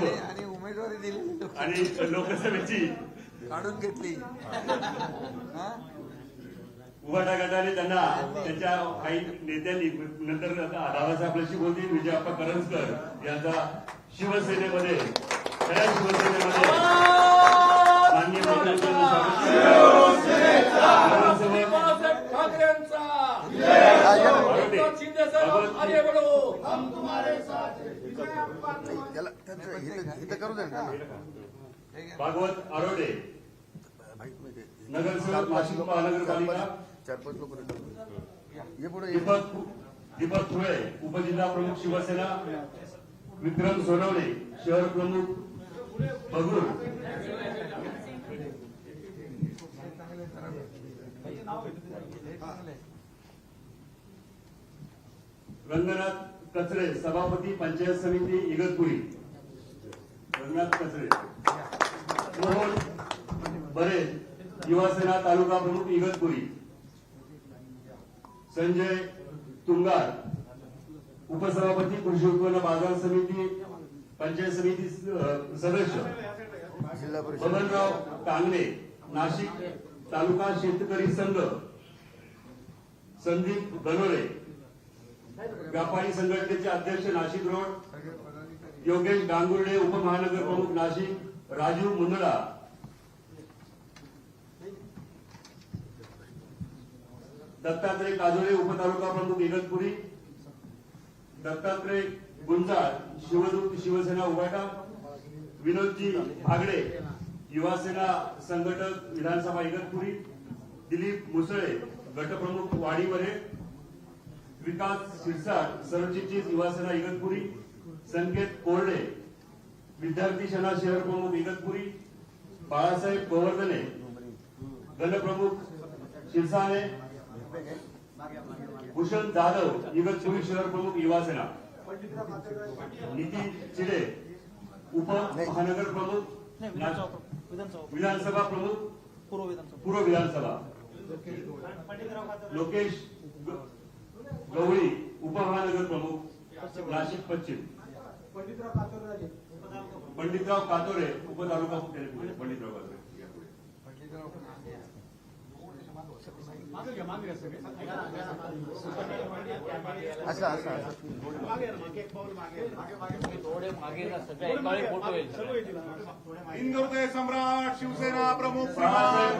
आणि उमेदवारी लोक आणि लोकसभेची काढून घेतली हा? उभाटा गटाने त्यांना त्यांच्या काही नेत्यांनी नंतर आढावा आपल्याशी बोलतील विजयाप्पा करंजकर यांचा शिवसेनेमध्ये खऱ्या शिवसेनेमध्ये बाळासाहेब ठाकरेंचा भगवत आगे बढो त्याला त्याचं इथं इथं करू दे ना. घ्या. भागवत आरोडे. नगरसेवक नाशिक महानगरपालिका. चार पाच लोक पुढे दीपक उपजिल्हा प्रमुख शिवसेना. विक्रम सोनवणे शहर प्रमुख बगूर. रंगनाथ कचरे सभापती पंचायत समिती इगतपुरी. रंगनाथ कचरे. मोहन बरे. युवासेना तालुका प्रमुख इगतपुरी. संजय तुंगार. उपसभापती कृषी उत्पन्न बाजार समिती पंचायत समिती सदस्य. बबनराव कांगणे नाशिक तालुका शेतकरी संघ. संदीप गणोरे व्यापारी संघटनेचे अध्यक्ष नाशिक रोड योगेश गांगुर्डे उपमहानगर प्रमुख नाशिक राजीव मुंदडा. दत्तात्रय काजोरे उपतालुका प्रमुख इगतपुरी दत्तात्रय गुंजाळ शिवदूत शिवसेना उभाटा विनोदजी भागडे युवासेना संघटक विधानसभा इगतपुरी दिलीप मुसळे गटप्रमुख वाडीवरे विकास शिरसाट सरचिटणीस युवासेना इगतपुरी संकेत कोरडे विद्यार्थी सेना शहर प्रमुख इगतपुरी बाळासाहेब गोवर्धने गणप्रमुख शिरसाने भूषण जाधव इगतपुरी शहर प्रमुख युवासेना नितीन चिडे उपमहानगर प्रमुख विधानसभा प्रमुख पूर्व विधानसभा. लोकेश गवळी उपमहानगर प्रमुख नाशिक पश्चिम. पंडितराव कातोरे उपतालुका पंडितराव कातोरे पुढे. पंडितराव आहे. असं असं सम्राट शिवसेना प्रमुख बाळासाहेब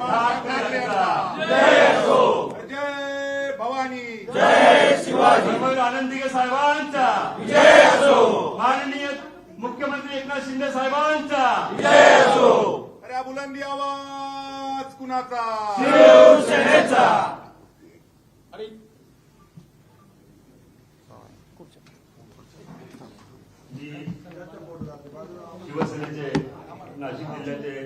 यांचा. जय भवानी धर्मवीर आनंदीगे साहेबांचा. माननीय मुख्यमंत्री एकनाथ शिंदे साहेबांचा. अरे बुलंदी आवाज कुणाचा? मी शिवसेनेचे नाशिक जिल्ह्याचे.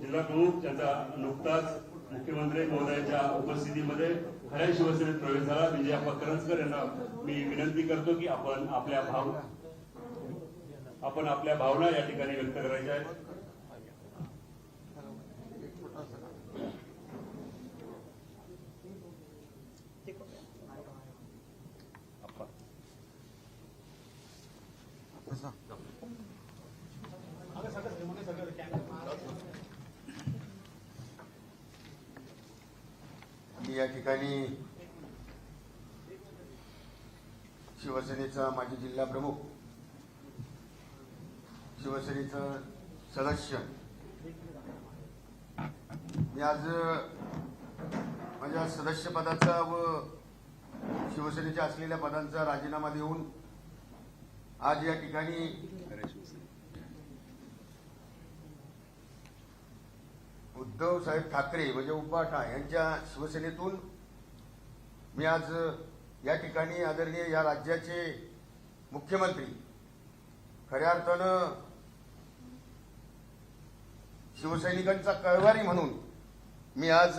जिल्हा प्रमुख त्याचा नुकताच मुख्यमंत्री महोदयाच्या उपस्थितीमध्ये खऱ्या शिवसेनेत प्रवेश झाला. विजयाप्पा करंजकर यांना मी विनंती करतो की आपण आपल्या भाव आपण आपल्या भावना या ठिकाणी व्यक्त करायच्या आहेत. एक छोटासा का? असं. मी या ठिकाणी शिवसेनेचा माजी जिल्हा प्रमुख शिवसेनेचं सदस्य. मी आज माझ्या सदस्यपदाचा व शिवसेनेच्या असलेल्या पदांचा राजीनामा देऊन आज या ठिकाणी उद्धव साहेब ठाकरे म्हणजे उपाठा यांच्या शिवसेनेतून मी आज या ठिकाणी आदरणीय या राज्याचे मुख्यमंत्री खऱ्या अर्थानं शिवसैनिकांचा कळवारी म्हणून मी आज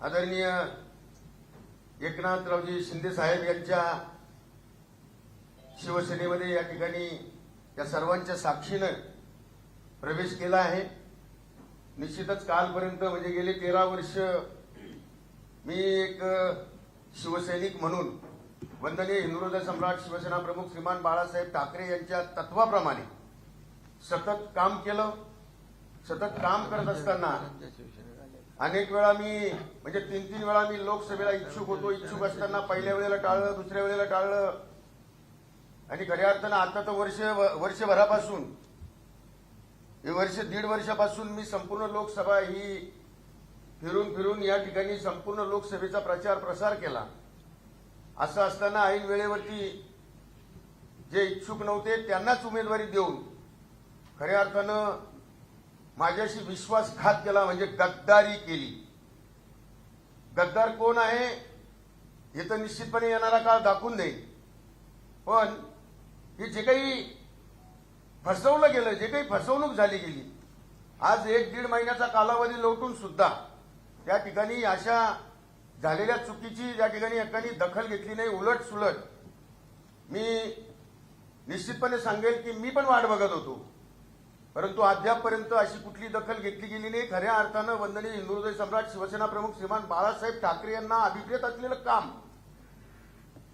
आदरणीय एकनाथरावजी शिंदे साहेब यांच्या शिवसेनेमध्ये या ठिकाणी या सर्वांच्या साक्षीनं प्रवेश केला आहे. निश्चितच कालपर्यंत म्हणजे गेले तेरा वर्ष मी एक शिवसैनिक म्हणून वंदनीय हिंदुहृदय सम्राट शिवसेना प्रमुख श्रीमान बाळासाहेब ठाकरे यांच्या तत्वाप्रमाणे सतत काम केलं. सतत काम करत असताना अनेक वेळा मी म्हणजे तीन तीन वेळा मी लोकसभेला इच्छुक होतो इच्छुक असताना पहिल्या वेळेला टाळलं दुसऱ्या वेळेला टाळलं. आणि खऱ्या अर्थानं आता तर वर्ष वर्षभरापासून हे वर्ष दीड वर्षापासून मी संपूर्ण लोकसभा ही फिरून फिरून या ठिकाणी संपूर्ण लोकसभेचा प्रचार प्रसार केला. असं असताना ऐन वेळेवरती जे इच्छुक नव्हते त्यांनाच उमेदवारी देऊन खऱ्या अर्थानं माझ्याशी विश्वासघात केला म्हणजे गद्दारी केली. गद्दार कोण आहे हे तर निश्चितपणे येणारा काळ दाखवून देईल पण हे जे काही फसवलं गेलं जे काही फसवणूक झाली गेली आज एक दीड महिन्याचा कालावधी लोटून सुद्धा त्या ठिकाणी अशा झालेल्या चुकीची ज्या ठिकाणी एकानी दखल घेतली नाही उलट सुलट मी निश्चितपणे सांगेल की मी पण वाट बघत होतो. परंतु अद्यापपर्यंत अशी कुठली दखल घेतली गेली नाही. खऱ्या अर्थानं वंदनीय हिंदुहृदय सम्राट शिवसेना प्रमुख श्रीमान बाळासाहेब ठाकरे यांना अभिप्रेत असलेलं काम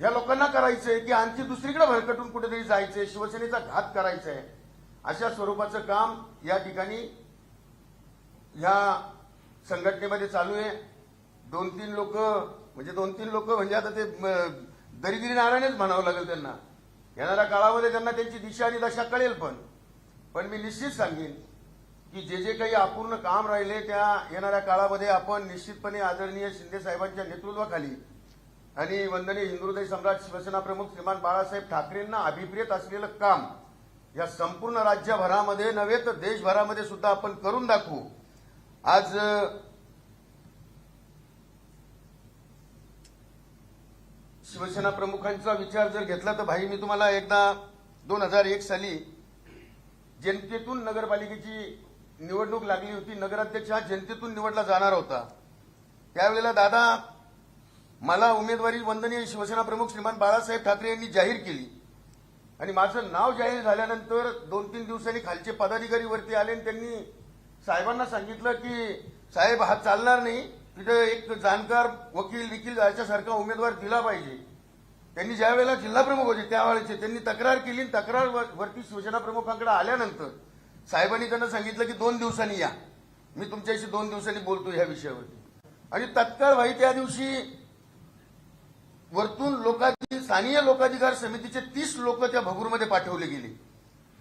या लोकांना करायचंय की आणखी दुसरीकडे भरकटून कुठेतरी जायचंय शिवसेनेचा घात करायचा आहे अशा स्वरूपाचं काम या ठिकाणी या संघटनेमध्ये चालू आहे. दोन तीन लोक म्हणजे दोन तीन लोक म्हणजे आता ते दरिगिरी नारायणच म्हणावं लागेल त्यांना. येणाऱ्या काळामध्ये त्यांना त्यांची दिशा आणि दशा कळेल पण. पण मी निश्चित सांगेन की जे जे काही अपूर्ण काम राहिले त्या येणाऱ्या काळामध्ये आपण निश्चितपणे आदरणीय शिंदे साहेबांच्या नेतृत्वाखाली आणि वंदनीय हिंदुदय सम्राट शिवसेना प्रमुख श्रीमान बाळासाहेब ठाकरेंना अभिप्रेत असलेलं काम या संपूर्ण राज्यभरामध्ये नव्हे तर देशभरामध्ये सुद्धा आपण करून दाखवू. आज शिवसेना प्रमुखांचा विचार जर घेतला तर भाई मी तुम्हाला एकदा दोन हजार एक साली जनतेतून नगरपालिकेची निवडणूक लागली होती. नगराध्यक्ष हा जनतेतून निवडला जाणार होता. त्यावेळेला दादा मला उमेदवारी वंदनीय शिवसेना प्रमुख श्रीमान बाळासाहेब ठाकरे यांनी जाहीर केली. आणि माझं नाव जाहीर झाल्यानंतर दोन तीन दिवसांनी खालचे पदाधिकारी वरती आले आणि त्यांनी साहेबांना सांगितलं की साहेब हा चालणार नाही. तिथे एक जाणकार वकील विकील याच्यासारखा उमेदवार दिला पाहिजे. त्यांनी ज्या वेळेला होते त्यावेळेचे त्यांनी तक्रार केली आणि तक्रार वरती शिवसेना प्रमुखांकडे आल्यानंतर साहेबांनी त्यांना सांगितलं की दोन दिवसांनी या. मी तुमच्याशी दोन दिवसांनी बोलतो ह्या विषयावरती. आणि तत्काळ भाई त्या दिवशी वरतून लोकांची स्थानीय लोकाधिकार समितीचे तीस लोक त्या भगूरमध्ये पाठवले गेले.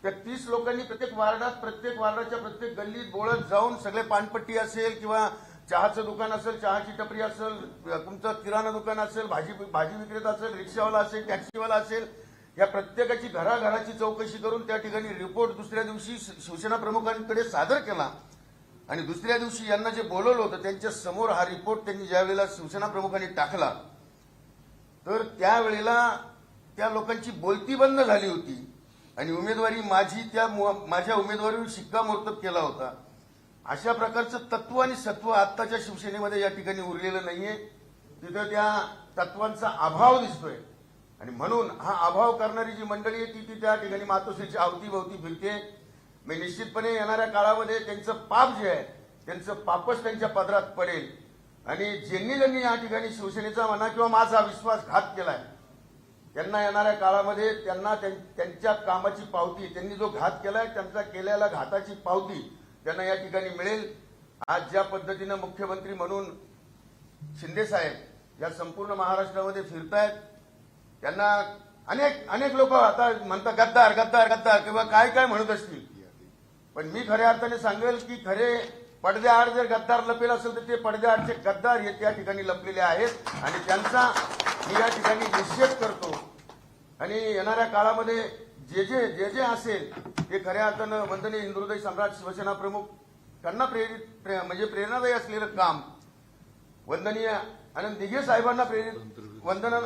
त्या तीस लोकांनी प्रत्येक वार्डात प्रत्येक वार्डाच्या प्रत्येक गल्लीत बोळत जाऊन सगळे पानपट्टी असेल किंवा चहाचं दुकान असेल चहाची टपरी असेल तुमचं किराणा दुकान असेल भाजी भाजी विक्रेता असेल रिक्षावाला असेल टॅक्सीवाला असेल या प्रत्येकाची घराघराची चौकशी करून त्या ठिकाणी रिपोर्ट दुसऱ्या दिवशी शिवसेना प्रमुखांकडे सादर केला. आणि दुसऱ्या दिवशी यांना जे बोलवलं होतं त्यांच्यासमोर हा रिपोर्ट त्यांनी ज्यावेळेला शिवसेना प्रमुखांनी टाकला तर त्यावेळेला त्या लोकांची बोलती बंद झाली होती. आणि उमेदवारी माझी त्या मु- माझ्या उमेदवारीवर शिक्कामोर्तब केला होता. अशा प्रकारचं तत्व आणि सत्व आत्ताच्या शिवसेनेमध्ये या ठिकाणी उरलेलं नाहीये. तिथं त्या तत्वांचा अभाव दिसतोय. आणि म्हणून हा अभाव करणारी जी मंडळी आहे ती ती त्या ठिकाणी मातोश्रीच्या अवतीभवती फिरते. मी निश्चितपणे येणाऱ्या काळामध्ये त्यांचं पाप जे आहे त्यांचं पापच त्यांच्या पदरात पडेल. आणि ज्यांनी ज्यांनी या ठिकाणी शिवसेनेचा म्हणा किंवा माझा विश्वासघात केलाय त्यांना येणाऱ्या काळामध्ये त्यांना त्यां- त्यांच्या कामाची पावती त्यांनी जो घात केलाय त्यांचा केलेल्या घाताची पावती त्यांना या ठिकाणी मिळेल. आज ज्या पद्धतीनं मुख्यमंत्री म्हणून शिंदेसाहेब या संपूर्ण महाराष्ट्रामध्ये फिरतायत त्यांना अनेक अनेक लोक आता म्हणतात गद्दार गद्दार गद्दार किंवा काय काय म्हणत असतील. पण मी खऱ्या अर्थाने सांगेल की खरे पडद्याआड जर गद्दार लपेल असेल तर ते पडद्याआडचे गद्दार हे त्या ठिकाणी लपलेले आहेत आणि त्यांचा मी या ठिकाणी निषेध करतो. आणि येणाऱ्या काळामध्ये जे जे जे जे असेल ते खऱ्या अर्थानं वंदनीय हिंदुदय सम्राट शिवसेना प्रमुख त्यांना प्रेरित प्रे- म्हणजे प्रेरणादायी असलेलं काम. वंदनीय आनंद दिघे साहेबांना प्रेरित वंदना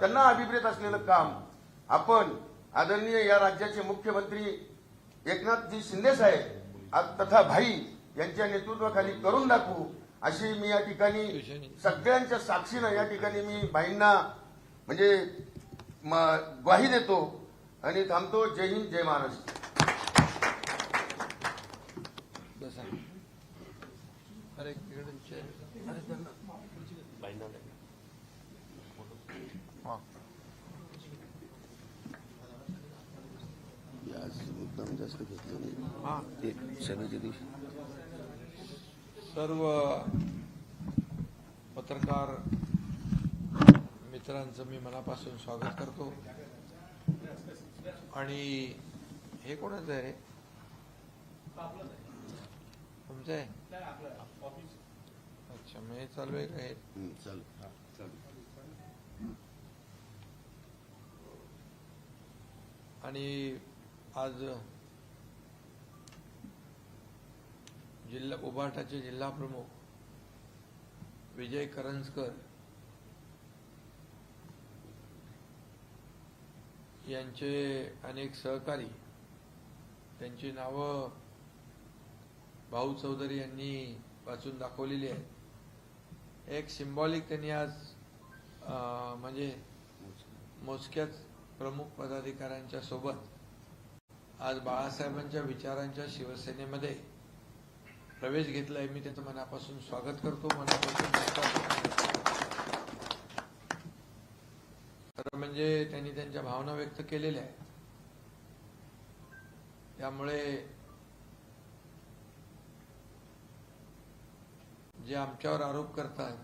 त्यांना अभिप्रेत असलेलं काम. आपण आदरणीय या राज्याचे मुख्यमंत्री एकनाथजी शिंदे साहेब तथा भाई यांच्या नेतृत्वाखाली करून दाखवू अशी मी या ठिकाणी सगळ्यांच्या साक्षीनं या ठिकाणी मी भाईंना म्हणजे म- ग्वाही देतो आणि थांबतो. जय हिंद जय महाराष्ट्र. हा. मुद्दाम जास्त घेतलं नाही. हा. दिवशी. सर्व पत्रकार मित्रांचं मी मनापासून स्वागत करतो. आणि हे कोणाचं आहे तुमचं आहे? अच्छा मग हे चालू आहे का हे? आणि आज जिल्हा उभाटाचे जिल्हा प्रमुख विजय करंजकर यांचे अनेक सहकारी त्यांची नावं भाऊ चौधरी यांनी वाचून दाखवलेली आहेत. एक सिम्बॉलिक त्यांनी आज म्हणजे मोजक्याच प्रमुख पदाधिकाऱ्यांच्या सोबत आज बाळासाहेबांच्या विचारांच्या शिवसेनेमध्ये प्रवेश घेतलाय मी त्याचं मनापासून स्वागत करतो मनापासून खरं म्हणजे त्यांनी त्यांच्या भावना व्यक्त केलेल्या आहेत. त्यामुळे जे आमच्यावर आरोप करतात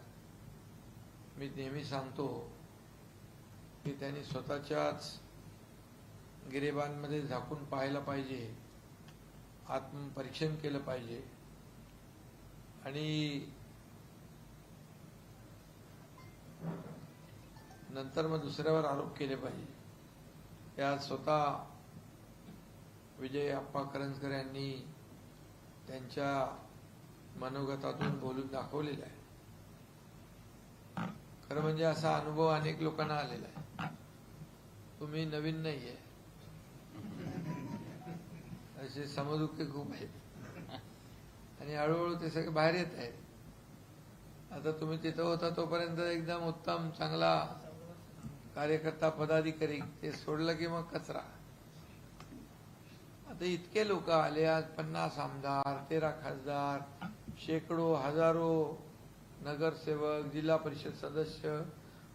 मी नेहमी सांगतो की त्यांनी स्वतःच्याच गिरेबांमध्ये झाकून पाहायला पाहिजे आत्मपरीक्षण केलं पाहिजे. आणि नंतर मग दुसऱ्यावर आरोप केले पाहिजे. त्यात स्वतः विजय अप्पा करंजकर यांनी त्यांच्या मनोगतातून बोलून दाखवलेलं आहे. खरं म्हणजे असा अनुभव अनेक लोकांना आलेला आहे. तुम्ही नवीन नाहीये. असे समदुःखी खूप आहेत. आणि हळूहळू ते सगळे बाहेर येत आहेत. आता तुम्ही तिथं होता तोपर्यंत एकदम उत्तम चांगला कार्यकर्ता पदाधिकारी ते सोडलं की मग कचरा. आता इतके लोक आले आज पन्नास आमदार तेरा खासदार शेकडो हजारो नगरसेवक जिल्हा परिषद सदस्य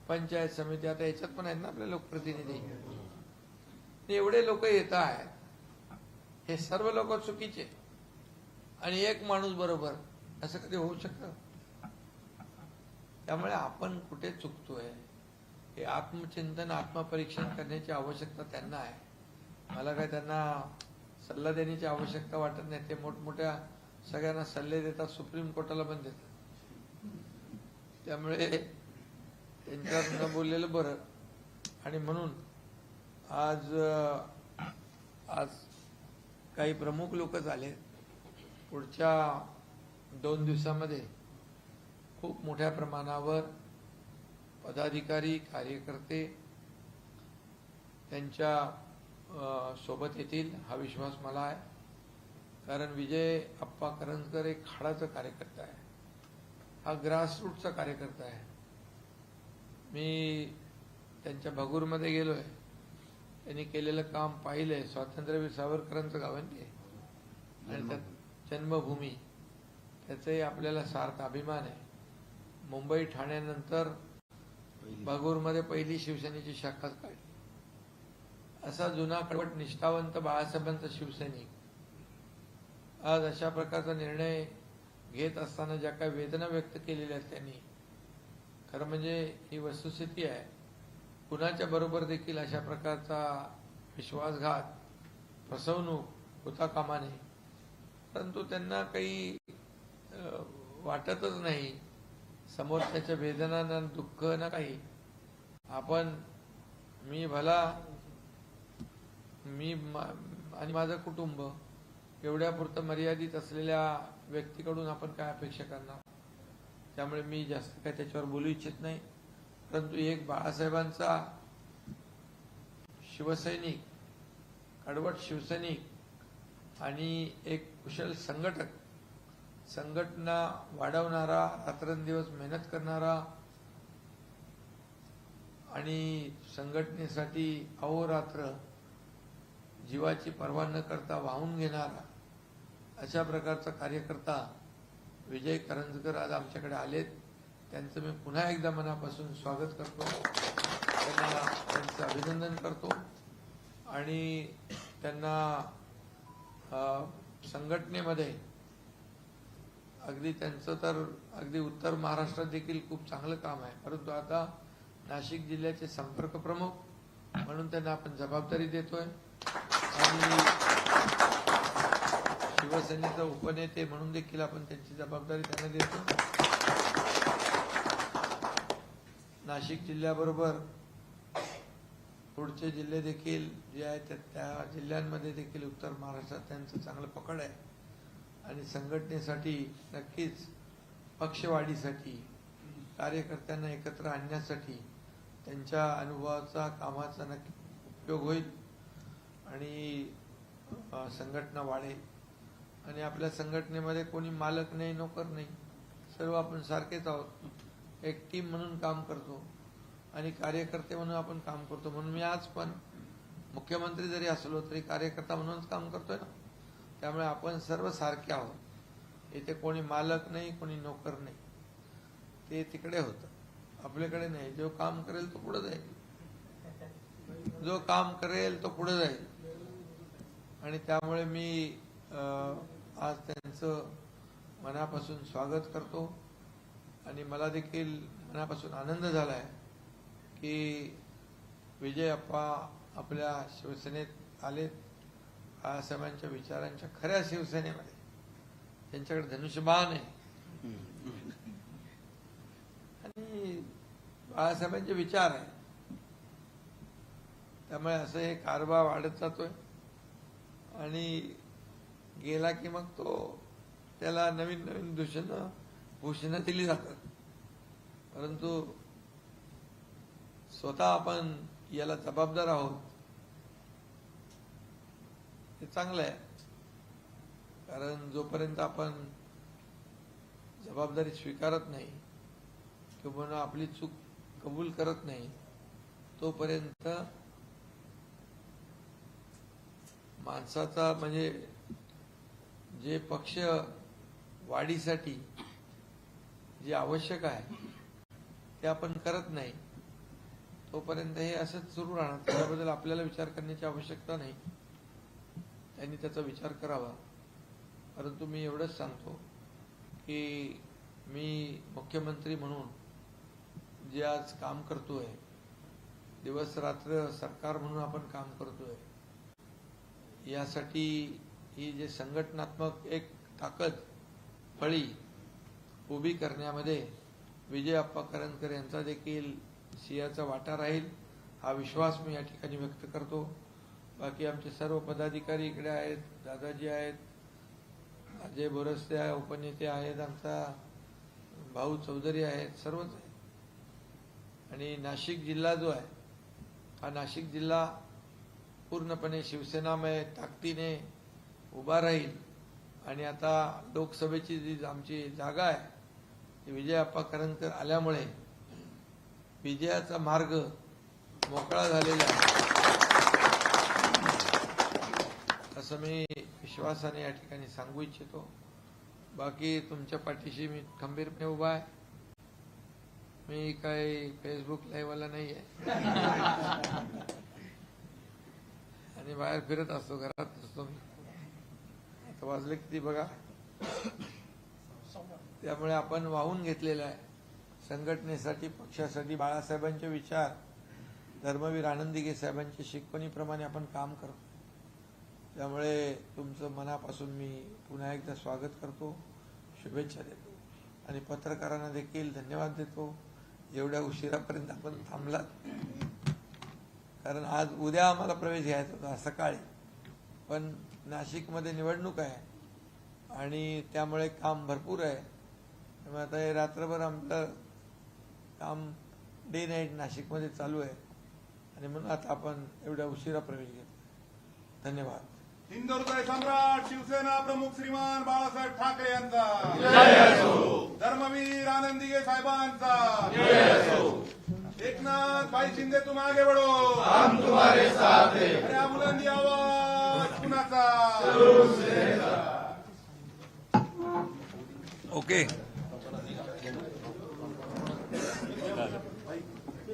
पंचायत समिती आता याच्यात पण आहेत ना आपले लोकप्रतिनिधी? एवढे लोक येत आहेत. हे सर्व लोक चुकीचे आणि एक माणूस बरोबर असं कधी होऊ शकतं? त्यामुळे आपण कुठे चुकतोय हे आत्मचिंतन आत्मपरीक्षण करण्याची आवश्यकता त्यांना आहे. मला काय त्यांना सल्ला देण्याची आवश्यकता वाटत नाही ते मोठमोठ्या सगळ्यांना सल्ले देतात सुप्रीम कोर्टाला पण देतात. त्यामुळे त्यांच्यावर न बोललेलं बरं. आणि म्हणून आज आज काही प्रमुख लोक झाले पुढच्या दोन दिवसामध्ये खूप मोठ्या प्रमाणावर पदाधिकारी कार्यकर्ते त्यांच्यासोबत येतील हा विश्वास मला आहे. कारण विजय अप्पा करंजकर एक खाडाचा कार्यकर्ता आहे. हा ग्रासरूटचा कार्यकर्ता आहे. मी त्यांच्या भगूरमध्ये गेलोय. त्यांनी केलेलं काम पाहिलंय. स्वातंत्र्यवीर सावरकरांचं गाव आहे ना ते. आणि त्यात जन्मभूमी. त्याचाही आपल्याला सार्थ अभिमान आहे. मुंबई ठाण्यानंतर भागूरमध्ये पहिली शिवसेनेची शाखा काढली. असा जुना कडवट निष्ठावंत बाळासाहेबांचा शिवसैनिक. आज अशा प्रकारचा निर्णय घेत असताना ज्या काही वेदना व्यक्त केलेल्या आहेत त्यांनी खरं म्हणजे ही वस्तुस्थिती आहे. कुणाच्या बरोबर देखील अशा प्रकारचा विश्वासघात फसवणूक होता कामा नये? परंतु त्यांना काही वाटतच नाही. समोरच्याच्या वेदना ना दुःख ना काही. आपण मी भला मी मा- आणि माझं कुटुंब एवढ्यापुरतं मर्यादित असलेल्या व्यक्तीकडून आपण काय अपेक्षा करणार? त्यामुळे मी जास्त काय त्याच्यावर बोलू इच्छित नाही. परंतु एक बाळासाहेबांचा शिवसैनिक कडवट शिवसैनिक आणि एक कुशल संघटक. संघटना वाढवणारा रात्रंदिवस मेहनत करणारा आणि संघटनेसाठी अहोरात्र जीवाची पर्वा न करता वाहून घेणारा अशा प्रकारचा कार्यकर्ता विजय करंजकर आज आमच्याकडे आलेत. त्यांचं मी पुन्हा एकदा मनापासून स्वागत करतो. त्यांना त्यांचं अभिनंदन करतो. आणि त्यांना संघटनेमध्ये अगदी त्यांचं तर अगदी उत्तर महाराष्ट्रात देखील खूप चांगलं काम आहे. परंतु आता नाशिक जिल्ह्याचे संपर्क प्रमुख म्हणून त्यांना आपण जबाबदारी देतोय. आणि शिवसेनेचा उपनेते म्हणून देखील आपण त्यांची जबाबदारी त्यांना देतो नाशिक जिल्ह्याबरोबर पुढचे जिल्हे देखील जे आहेत त्या- त्या जिल्ह्यांमध्ये देखील उत्तर महाराष्ट्रात त्यांचं चांगलं पकड आहे. आणि संघटनेसाठी नक्कीच पक्षवाढीसाठी कार्यकर्त्यांना एकत्र आणण्यासाठी त्यांच्या अनुभवाचा कामाचा नक्की उपयोग होईल आणि संघटना वाढेल. आणि आपल्या संघटनेमध्ये कोणी मालक नाही नोकर नाही सर्व आपण सारखेच आहोत. एक टीम म्हणून काम करतो. आणि कार्यकर्ते म्हणून आपण काम करतो. म्हणून मी आज पण मुख्यमंत्री जरी असलो तरी कार्यकर्ता म्हणूनच काम करतोय ना. त्यामुळे आपण सर्व सारखे आहोत. इथे कोणी मालक नाही कोणी नोकर नाही. ते तिकडे होतं. आपल्याकडे नाही. जो काम करेल तो पुढे जाईल. जो काम करेल तो पुढे जाईल. आणि त्यामुळे मी आज त्यांचं मनापासून स्वागत करतो. आणि मला देखील मनापासून आनंद झाला आहे की विजय अप्पा आपल्या शिवसेनेत आलेत. बाळासाहेबांच्या विचारांच्या खऱ्या शिवसेनेमध्ये. त्यांच्याकडे धनुष्यबाण आहे. आणि बाळासाहेबांचे विचार आहे. त्यामुळे असं हे कारभार वाढत जातोय. आणि गेला की मग तो त्याला नवीन नवीन दूषणं भूषणं दिली जातात. परंतु स्वतः आपण याला जबाबदार आहोत. हे चांगलं आहे. कारण जोपर्यंत आपण जबाबदारी स्वीकारत नाही किंवा आपली चूक कबूल करत नाही तोपर्यंत माणसाचा म्हणजे जे पक्ष वाढीसाठी जे आवश्यक आहे ते आपण करत नाही. तोपर्यंत हे असंच सुरू राहणार. त्याबद्दल आपल्याला विचार करण्याची आवश्यकता नाही. त्यांनी त्याचा विचार करावा. परंतु मी एवढंच सांगतो की मी मुख्यमंत्री म्हणून जे आज काम करतोय दिवस रात्र सरकार म्हणून आपण काम करतोय यासाठी ही जे संघटनात्मक एक ताकद फळी उभी करण्यामध्ये विजय अप्पा करंदकर यांचा देखील सिंहाचा वाटा राहील हा विश्वास मी या ठिकाणी व्यक्त करतो. बाकी आमचे सर्व पदाधिकारी इकडे आहेत दादाजी आहेत अजय बोरसते आहे उपनेते आहेत आमचा भाऊ चौधरी आहेत सर्वच आहेत. आणि नाशिक जिल्हा जो आहे हा नाशिक जिल्हा पूर्णपणे शिवसेनामय ताकदीने उभा राहील. आणि आता लोकसभेची जी आमची जागा आहे ती विजय अप्पा करंकर आल्यामुळे विजयाचा मार्ग मोकळा झालेला आहे. असं मी विश्वासाने या ठिकाणी सांगू इच्छितो. बाकी तुमच्या पाठीशी मी खंबीरपणे उभा आहे. मी काही फेसबुक लाईव्हवाला नाही आहे. आणि बाहेर फिरत असतो घरात असतो मी. आता वाजले किती बघा? त्यामुळे आपण वाहून घेतलेलं आहे. संघटनेसाठी पक्षासाठी बाळासाहेबांचे विचार. धर्मवीर आनंदीगे साहेबांच्या शिकवणीप्रमाणे आपण काम करतो. त्यामुळे तुमचं मनापासून मी पुन्हा एकदा स्वागत करतो. शुभेच्छा देतो. आणि पत्रकारांना देखील धन्यवाद देतो. एवढ्या उशिरापर्यंत आपण थांबलात. कारण आज उद्या आम्हाला प्रवेश घ्यायचा होता सकाळी. पण नाशिकमध्ये निवडणूक आहे. आणि त्यामुळे काम भरपूर आहे. त्यामुळे आता हे रात्रभर आमचं काम डे नाईट नाशिकमध्ये चालू आहे. आणि म्हणून आता आपण एवढ्या उशिरा प्रवेश घेतो धन्यवाद. हिंदुहृदय सम्राट शिवसेना प्रमुख श्रीमान बाळासाहेब ठाकरे यांचा. धर्मवीर आनंदीगे साहेबांचा. एकनाथ भाई शिंदे तुम आगे बढ़ो हम तुम्हारे साथ हैं. अरे बुलंदी आवाज कुणाचा? ओके